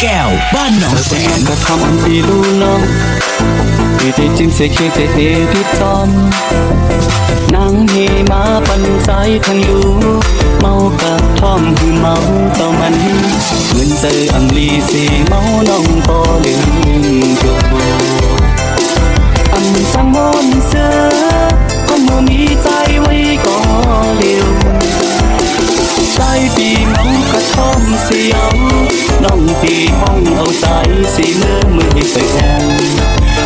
แก้ว บ้านหนองแสนก็ทำที่รู้น้องที่ได้จริงเสียเคียงแต่เอพิจอมนางเฮมาปันใจทางอยู่ เมากับท่อมคือเมาเต่ามันเงินเจอังลีสีเมาน้องก็ลืมตัวอันจังมนเสือคนบ่มีใจไว้ก็เร็วใจปีเมากระท่อมเสียว น้องตีห้องเอาใจสีเมือมือให้ไปแทน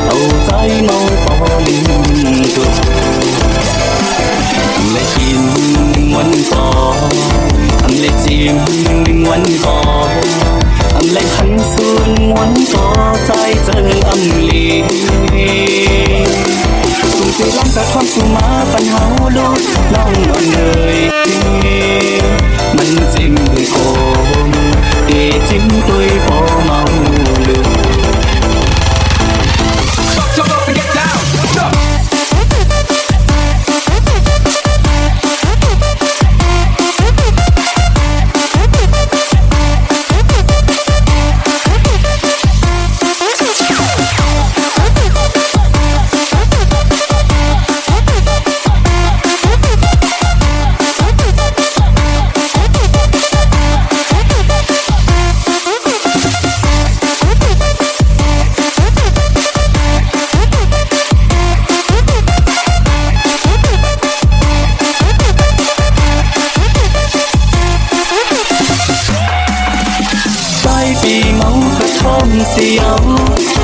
เอาใจเมาพอลืมตัวและกินวันก่อนทำเล็กจิ้มวันก่อนทำเล็กขันสูนวันก่อใจเจออำลีสุงสิลังจากความสุมาปัญหา จ นเสียว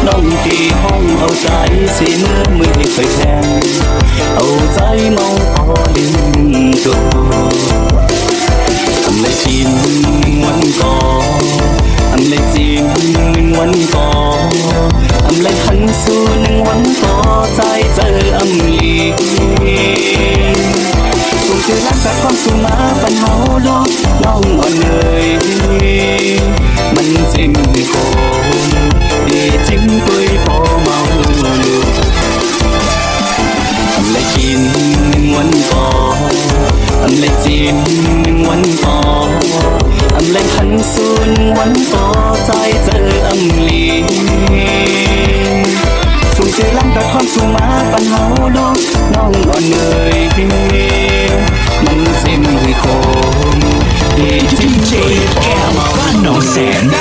น้องตีห้องเอาใจสีเนื้อมือให้เคยแทงเอาำเลยจิ้มวันก่อนทำเลยหันสูนวันก่อใจเจออำลีสูงเจอล้างจากความสูงมาปัญหาลูกน้องอ่อนเลยมันเส้นให้โคมดีจริง DJ แก้วบ้านหนองแสน